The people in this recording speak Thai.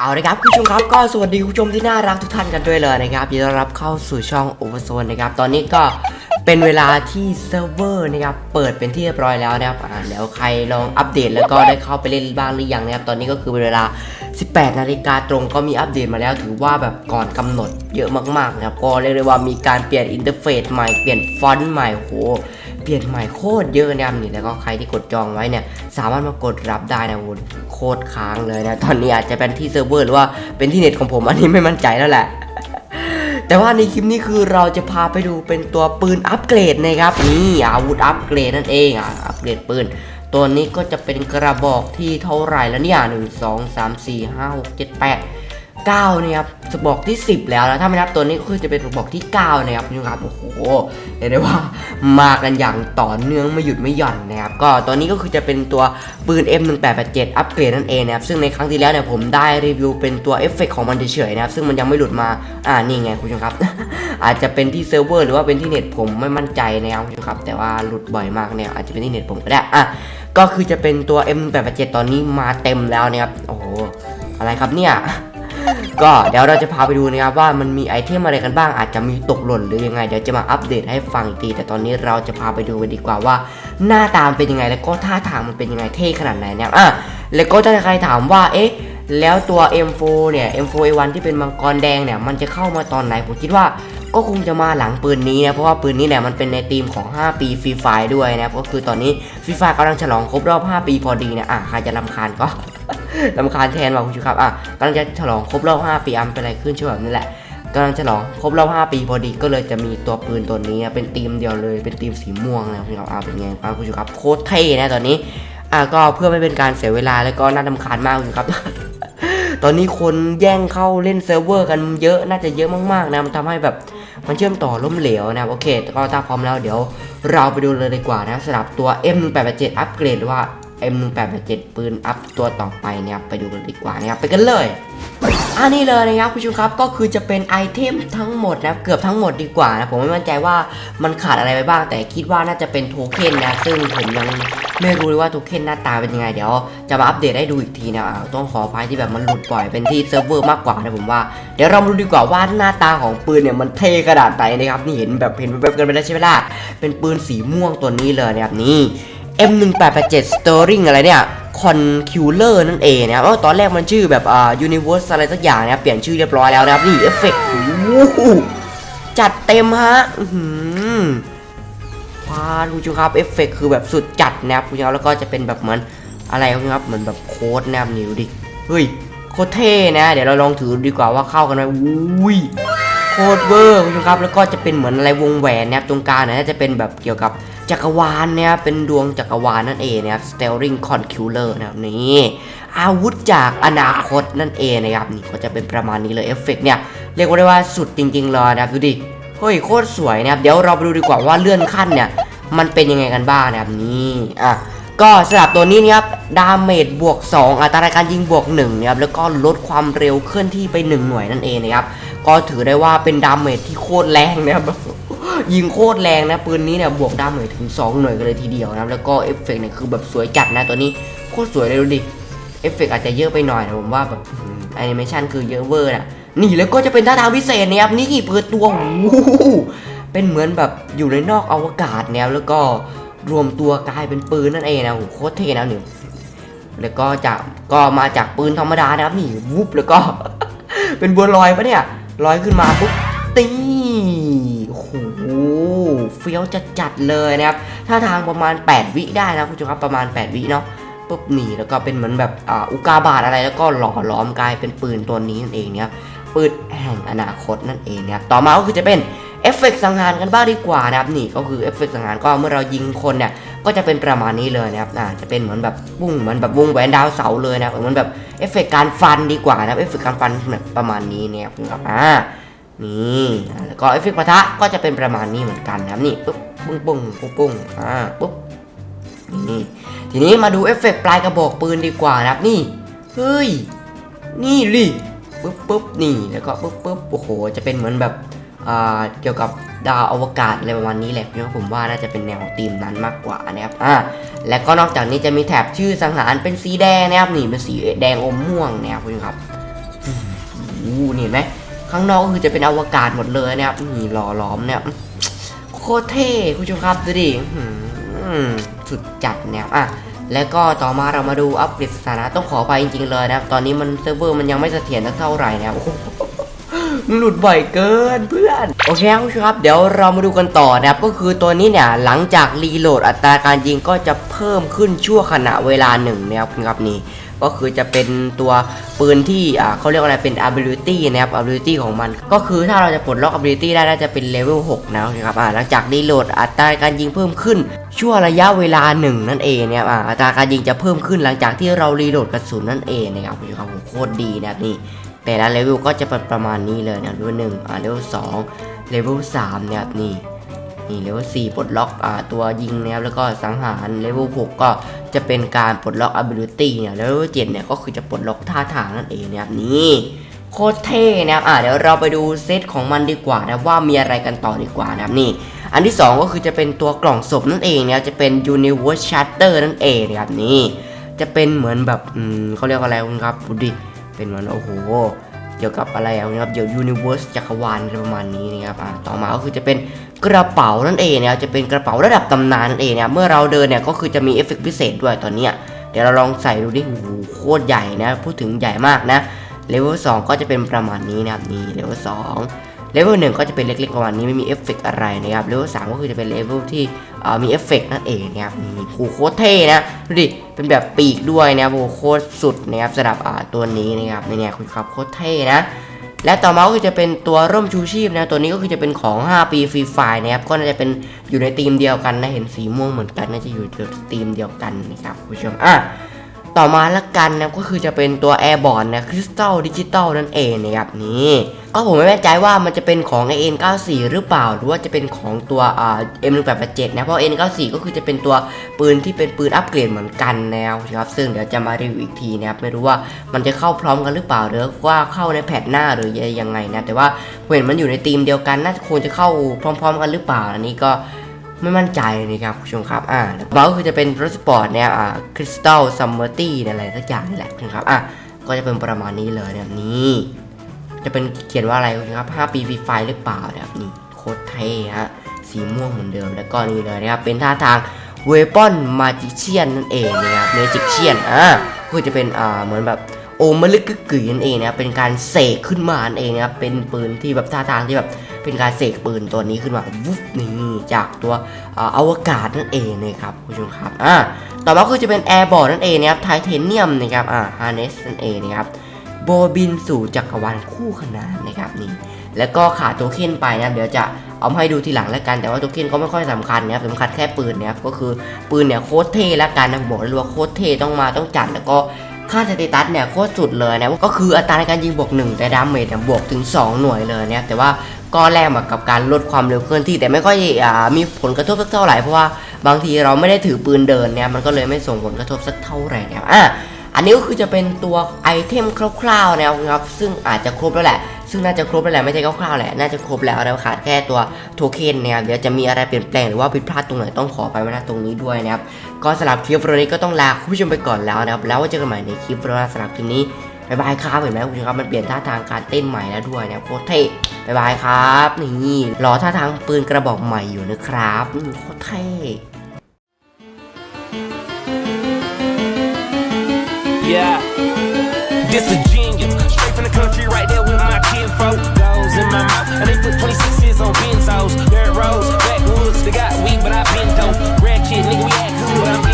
เอาละครับคุณผู้ชมครับก็สวัสดีคุณผู้ชมที่น่ารักทุกท่านกันด้วยเลยนะครับยินดีต้อนรับเข้าสู่ช่องโอเวอร์โซนนะครับตอนนี้ก็เป็นเวลาที่เซิร์ฟเวอร์นะครับเปิดเป็นที่เรียบร้อยแล้วนะครับอ่าเดี๋ยวใครลองอัปเดตแล้วก็ได้เข้าไปเล่นบ้างหรือยังนะครับตอนนี้ก็คือเป็นเวลา 18 นาฬิกาตรงก็มีอัปเดตมาแล้ว ถือว่าแบบก่อนกำหนดเยอะมากๆนะครับก็เรียกได้ว่ามีการเปลี่ยนอินเทอร์เฟซใหม่เปลี่ยนฟอนต์ใหม่โห เปลี่ยนใหม่โคตรเยอะนะครับนี่แล้วก็ใครที่กดจองไว้เนี่ยสามารถมากดรับได้นะโหโคตรค้างเลยนะตอนนี้อาจจะเป็นที่เซิร์ฟเวอร์หรือว่าเป็นที่เน็ตของผมอันนี้ไม่มั่นใจแล้วแหละแต่ว่าในคลิปนี้คือเราจะพาไปดูเป็นตัวปืนอัปเกรดนะครับนี่อาวุธอัปเกรดนั่นเองอะอัปเกรดปืน ตัวนี้ก็จะเป็นกระบอกที่เท่าไหร่แล้วเนี่ยหนึ่งสองสามสี่ห้าหกเจ็ดแปด เก้าเนี่ยครับกระบอกที่ 10 แล้วนะถ้าไม่นับตัวนี้ก็คือจะเป็นกระบอกที่9นะครับคุณผู้ชมครับโอ้โหเรียกได้ว่ามากันอย่างต่อเนื่องไม่หยุดไม่หย่อนนะครับก็ตัวนี้ก็คือจะเป็นตัวปืน M1887 อัปเกรดนั่นเองนะครับซึ่งในครั้งที่แล้วเนี่ยผมได้รีวิวเป็นตัวเอฟเฟกของมันเฉยๆนะครับซึ่งมันยังไม่หลุดมาอ่านี่ไงคุณผู้ชมครับ อาจจะเป็นที่เซิร์ฟเวอร์หรือว่าเป็นที่เน็ตผมไม่มั่นใจนะครับคุณผู้ชมครับ แต่ว่าหลุดบ่อยมากเนี่ยอาจจะเป็นที่เน็ตผมก็ได้อะก็คือจะเป็นตัว M887 ตอนนี้มาเต็มแล้วนะครับ โอ้โห อะไรครับเนี่ย ก็เดี๋ยวเราจะพาไปดูนะครับว่ามันมีไอเทมอะไรกันบ้างอาจจะมีตกหล่นหรือยังไงเดี๋ยวจะมาอัปเดตให้ฟังอีกที แต่ตอนนี้เราจะพาไปดูกันดีกว่าว่า หน้าตามเป็นยังไงแล้วก็ท่าทางมันเป็นยังไงเท่ขนาดไหนเนะครับอะแล้วก็ถ้าใครถามว่าเอ๊ะแล้วตัว M4 เนี่ย M4A1 ที่เป็นมังกรแดงเนี่ยมันจะเข้ามาตอนไหนผมคิดว่าก็คงจะมาหลังปืนนี้นะเพราะว่าปืนนี้เนี่ยมันเป็นในธีมของ 5 ปีฟรีไฟด้วยนะก็คือตอนนี้ฟรีไฟกำลังฉลองครบรอบ 5 ปีพอดีนะอะใครจะรำคาญก็ ลำคาญแทนว่าคุณผู้ชมครับอะกำลังจะฉลองครบรอบ5ปีอันเป็นอะไรขึ้นช่วงแบบนี้แหละกำลังฉลองครบรอบ5ปีพอดีก็เลยจะมีตัวปืนตัวนี้เป็นธีมเดียวเลยเป็นธีมสีม่วงนะคุณผู้ชมอะเป็นไงครับคุณผู้ชมครับโคตรเท่นะตอนนี้อะก็เพื่อไม่เป็นการเสียเวลาแล้วก็น่าลำคาญมากคุณผู้ชมครับตอนนี้คนแย่งเข้าเล่นเซิร์ฟเวอร์กันเยอะน่าจะเยอะมากๆนะมันทำให้แบบมันเชื่อมต่อล้มเหลวนะโอเคก็ถ้าพร้อมแล้วเดี๋ยว เราไปดูเลยดีกว่านะสำหรับตัว M187 อัปเกรดว่า M1887 ปืนอัพตัวต่อไปเนี่ยไปดูกันดีกว่านะครับไปกันเลยอันนี้เลยนะครับคุณผู้ชมครับก็คือจะเป็นไอเทมทั้งหมดนะเกือบทั้งหมดดีกว่านะผมไม่มั่นใจว่ามันขาดอะไรไปบ้าง แต่คิดว่าน่าจะเป็นโทเค็นนะซึ่งผมยังไม่รู้เลยว่าโทเค็นหน้าตาเป็นยังไงเดี๋ยวจะมาอัปเดตให้ดูอีกทีนะต้องขออภัยที่แบบมันหลุดบ่อยเป็นที่เซิร์ฟเวอร์มากกว่านะผมว่าเดี๋ยวเรามาดูดีกว่าว่าหน้าตาของปืนเนี่ยมันเท่ขนาดไหนนะครับนี่เห็นแบบเห็นแบบกันไปแล้วใช่ไหมล่ะเป็นปืนสีม่วงตัวนี้เลยนะครับนี่ M1887 Stirring อะไรเนี่ย Conculer นั่นเองนะครับตอนแรกมันชื่อแบบอ่า Universe อะไรสักอย่างนะครับเปลี่ยนชื่อเรียบร้อยแล้วนะครับนี่เอฟเฟกต์จัดเต็มฮะอื้าคุณผู้ชมครับเอฟเฟกต์คือแบบสุดจัดนะครับคุณผู้ชมครับแล้วก็จะเป็นแบบเหมือนอะไรครับเหมือนแบบโค้ดนะครับนิ้วดิเฮ้ยโคตรเท่นะ เดี๋ยวเราลองถือดีกว่าว่าเข้ากันไหมอุ้ยโคตรเวอร์คุณผู้ชมครับแล้วก็จะเป็นเหมือนอะไรวงแหวนนะครับตรงกลางนะน่าจะเป็นแบบเกี่ยวกับ จักรวาลเนี่ยเป็นดวงจักรวาลนั่นเองนะครับ Stelling Conculer นะครับนี่อาวุธจากอนาคตนั่นเองนะครับนี่ก็จะเป็นประมาณนี้เลยเอฟเฟกต์เนี่ยเรียกว่าได้ว่าสุดจริงๆเลยนะครับดูดิเฮ้ยโคตรสวยนะครับเดี๋ยวเราไปดูดีกว่าว่าเลื่อนขั้นเนี่ยมันเป็นยังไงกันบ้างนะครับนี่อะก็สำหรับตัวนี้นะครับดาเมจบวก 2 อัตราการยิงบวก1นะครับแล้วก็ลดความเร็วเคลื่อนที่ไป 1 หน่วยนั่นเองนะครับก็ถือได้ว่าเป็นดาเมจที่โคตรแรงนะครับ ยิงโคตรแรงนะ ปืนนี้เนี่ยบวกดาเมจถึง 2 หน่วยกันเลยทีเดียวนะแล้วก็เอฟเฟกต์เนี่ยคือแบบสวยจัดนะตัวนี้โคตรสวยเลยดูดิเอฟเฟกต์อาจจะเยอะไปหน่อยนะผมว่าแบบแอนิเมชันคือเยอะเวอร์นะนี่แล้วก็จะเป็นท่าทางพิเศษนะครับนี่เปิดตัวโอ้โหเป็นเหมือนแบบอยู่ในนอกอวกาศแนวแล้วก็รวมตัวกลายเป็นปืนนั่นเองนะโหโคตรเท่นะหนึ่งแล้วก็จากก็มาจากปืนธรรมดานะครับนี่วุบแล้วก็ เป็นบัวลอยปะเนี่ยลอยขึ้นมาปุ๊บ ตีโอ้โหเฟี้ยวจัดจัดเลยนะครับ ถ้าทางประมาณ 8 วิได้นะคุณผู้ชมครับประมาณ 8 วิเนาะปุ๊บหนีแล้วก็เป็นเหมือนแบบอ,อุกาบาตอะไรแล้วก็หล่อล้อมกลายเป็นปืนตัวนี้นั่นเองเนี่ยปืนแห่งอนาคตนั่นเองเนะครับต่อมาก็คือจะเป็นเอฟเฟกต์สังหารกันบ้างดีกว่านะครับนี่ก็คือเอฟเฟกต์สังหารก็เมื่อเรายิงคนเนี่ยก็จะเป็นประมาณนี้เลยนะครับอ่าจะเป็นเหมือนแบบปุ้งเหมือนแบบวงแหวนดาวเสาเลยนะครับเหมือนแบบเอฟเฟกต์การฟันดีกว่านะเอฟเฟกต์การฟันแบบประมาณนี้เนี่ยครับอ่า นี่แล้วก็เอฟเฟกต์ปะทะก็จะเป็นประมาณนี้เหมือนกันนะครับนี่ปุ๊บปุ้งปุ้งปุ้งปุ้งอ่าปุ๊บนี่ทีนี้มาดูเอฟเฟกต์ปลายกระบอกปืนดีกว่านะครับนี่เฮ้ยนี่ดิปุ๊บปุ๊บนี่แล้วก็ปุ๊บปุ๊บโอ้โหจะเป็นเหมือนแบบอ่าเกี่ยวกับดาวอวกาศอะไรประมาณนี้แหละเพราะผมว่าน่าจะเป็นแนวธีมนั้นมากกว่านะครับอ่าและก็นอกจากนี้จะมีแถบชื่อสังหารเป็นสีแดงนะครับนี่เป็นสีแดงอมม่วงนะครับคุณผู้ชมครับนี่เห็นไหม ข้างนอกก็คือจะเป็นอวกาศหมดเลยนะครับนี่ล่อหลอมเนี่ยโคตรเท่คุณผู้ชมครับดูดิสุดจัดเนี่ยอะแล้วก็ต่อมาเรามาดูอัปเดตสถานะต้องขอไปจริงๆเลยนะครับ ตอนนี้มันเซิร์ฟเวอร์มันยังไม่เสถียรสักเท่าไหร่นะครับโอ้โหมึงหลุดบ่อยเกินเพื่อน โอเคครับคุณชมครับ เดี๋ยวเรามาดูกันต่อนะครับ ก็คือตัวนี้เนี่ยหลังจากรีโหลดอัตราการยิงก็จะเพิ่มขึ้นชั่วขณะเวลาหนึ่งนะครับคุณครับนี่ ก็คือจะเป็นตัวปืนที่อ่าเขาเรียกว่าอะไรเป็น ability นะครับ ability ของมัน ก็คือถ้าเราจะปลดล็อก ability ได้น่าจะเป็นเลเวล6นะครับอ่าหลังจากรีโหลดอัตราการยิงเพิ่มขึ้นชั่วระยะเวลาหนึ่งนั่นเองนะครับอ่าอัตราการยิงจะเพิ่มขึ้นหลังจากที่เรารีโหลดกระสุนนั่นเองนะครับคุณผู้ชมโคตรดีนะครับนี่แต่ละเลเวลก็จะเป็นประมาณนี้เลยนะเลเวลหนึ่งอ่าเลเวลสองเลเวลสามเนี่ยนี่ นี่เลเวลสี่ปลดล็อกอ่าตัวยิงนะครับแล้วก็สังหารเลเวลหกก็จะเป็นการปลดล็อก ability เนี่ยเลเวลเจ็ดเนี่ยก็คือจะปลดล็อกท่าทางนั่นเองนะครับนี่โคตรเท่นะครับอ่าเดี๋ยวเราไปดูเซตของมันดีกว่านะว่ามีอะไรกันต่อดีกว่านะครับนี่อันที่สองก็คือจะเป็นตัวกล่องศพนั่นเองนะครับจะเป็น universe shutter นั่นเองนะครับนี่จะเป็นเหมือนแบบอืมเขาเรียกว่าอะไรคุณครับดูดิเป็นเหมือนโอ้โห เกี่ยวกับอะไรอะนะครับเดี๋ยวยูนิเวอร์สจักรวาลอะไรประมาณนี้นะครับอ่าต่อมาก็คือจะเป็นกระเป๋านั่นเองนะครับจะเป็นกระเป๋าระดับตำนานนั่นเองนะเมื่อเราเดินเนี่ยก็คือจะมีเอฟเฟกต์พิเศษด้วยตอนเนี้ยเดี๋ยวเราลองใส่ดูดิโอ้โหโคตรใหญ่นะพูดถึงใหญ่มากนะเลเวล2ก็จะเป็นประมาณนี้นะครับนี่เลเวลสอง เลเวลหนึ่งก็จะเป็นเล็กๆประมาณนี้ไม่มีเอฟเฟกต์อะไรนะครับเลเวลสามก็คือจะเป็นเลเวลที่มีเอฟเฟกต์นั่นเองนะครับนี่โอ้โหโคตรเท่นะดูดิเป็นแบบปีกด้วยนะครับโอ้โหโคตรสุดนะครับสำหรับตัวนี้นะครับนี่เนี่ยคุณครับโคตรเท่นะและต่อมาก็คือจะเป็นตัวร่มชูชีพนะตัวนี้ก็คือจะเป็นของ 5 ปีฟรีไฟล์นะครับก็น่าจะเป็นอยู่ในธีมเดียวกันนะเห็นสีม่วงเหมือนกันน่าจะอยู่ในธีมเดียวกันนะครับคุณผู้ชมอะ ต่อมาละกันนะก็คือจะเป็นตัวแอร์บอร์ดนะคริสตัลดิจิตอลนั่นเองนะครับนี่ก็ผมไม่แน่ใจว่ามันจะเป็นของ AN94 หรือเปล่า หรือว่าจะเป็นของตัวอ่า M1887 นะ เพราะ N94 ก็คือจะเป็นตัวปืนที่เป็นปืนอัปเกรดเหมือนกันนะครับซึ่งเดี๋ยวจะมารีวิวอีกทีนะครับไม่รู้ว่ามันจะเข้าพร้อมกันหรือเปล่าหรือว่าเข้าในแพทหน้าหรือยังไงนะแต่ว่าเห็นมันอยู่ในธีมเดียวกันน่าจะคงจะเข้าพร้อม ๆ กันหรือเปล่าอันนี้ก็ ไม่มั่นใจนะครับคุณผู้ชมครับอ่าแล้วก็คือจะเป็นรถสปอร์ตเนี่ยอ่าคริสตัลซัมเมอร์ตี้อะไรสักอย่างนี่แหละคุณครับอะก็จะเป็นประมาณนี้เลยนะครับนี่จะเป็นเขียนว่าอะไรคุณครับ 5 ปีฟรีไฟหรือเปล่านะครับนี่โคตรเท่ฮะสีม่วงเหมือนเดิมแล้วก็นี่เลยนะครับเป็นท่าทางเวปอนมาจิเชียนนั่นเองนะครับเมจิเชียนอ่าคือจะเป็นอ่าเหมือนแบบ โอมะลึกกึกกึ๋ยนั่นเองนะครับเป็นการเสกขึ้นมานเองนะครับเป็นปืนที่แบบท่าทางที่แบบเป็นการเสกปืนตัวนี้ขึ้นมาวุบนี่จากตัวอวกาศนั่นเองนะครับคุณผู้ชมครับอ่าต่อมาคือจะเป็นแอร์บอร์ดนั่นเองนะครับไทเทเนียมนะครับอ่าฮาร์เนสนั่นเองนะครับโบบินสู่จักรวาลคู่ขนานนะครับนี่แล้วก็ขาดโทเค็นไปนะเดี๋ยวจะเอาให้ดูทีหลังแล้วกันแต่ว่าโทเค็นก็ไม่ค่อยสำคัญนะครับสำคัญแค่ปืนนะครับก็คือปืนเนี่ยโคตรเท่แล้วกันนะผมบอกเลยว่าโคตรเท่ต้องมาต้องจัดแล้วก็ ค่าสเตตัสเนี่ยโคตรสุดเลยนะก็คืออัตราในการยิงบวก 1 แต่ดาเมจเนี่ยบวกถึง 2 หน่วยเลยเนี่ยแต่ว่าก็แลกมากับการลดความเร็วเคลื่อนที่แต่ไม่ค่อยอมีผลกระทบสักเท่าไหร่เพราะว่าบางทีเราไม่ได้ถือปืนเดินเนี่ยมันก็เลยไม่ส่งผลกระทบสักเท่าไหร่เนี่ยอะอันนี้ก็คือจะเป็นตัวไอเทมคร่าวๆนะครับซึ่งอาจจะครบแล้วแหละ ซึ่งน่าจะครบแล้วแหละไม่ใช่คร่าวๆแหละ น่าจะครบแล้วนะขาดแค่ตัวโทเค็นเนี่ยเดี๋ยวจะมีอะไรเปลี่ยนแปลงหรือว่าผิดพลาดตรงไหนต้องขอไปมาณตรงนี้ด้วยนะครับก็สำหรับคลิปวันนี้ก็ต้องลาคุณผู้ชมไปก่อนแล้วนะครับแล้วว้เจอกันใหม่ในคลิปวันสำหรับคลิปนี้บ๊ายบายครับเห็นไหมคุณผู้ชมครับมันเปลี่ยนท่าทางการเต้นใหม่แล้วด้วยนะโคตรเท่บ๊ายบายครับนี่รอท่าทางปืนกระบอกใหม่อยู่นะครับโคตรเท่ Yeah, this a genius. Straight from the country, right there throat goes in my mouth. And they put 26s on Benzos, dirt roads, backwoods. They got weed, but I been dope. Ratchet, nigga, we act good. I'm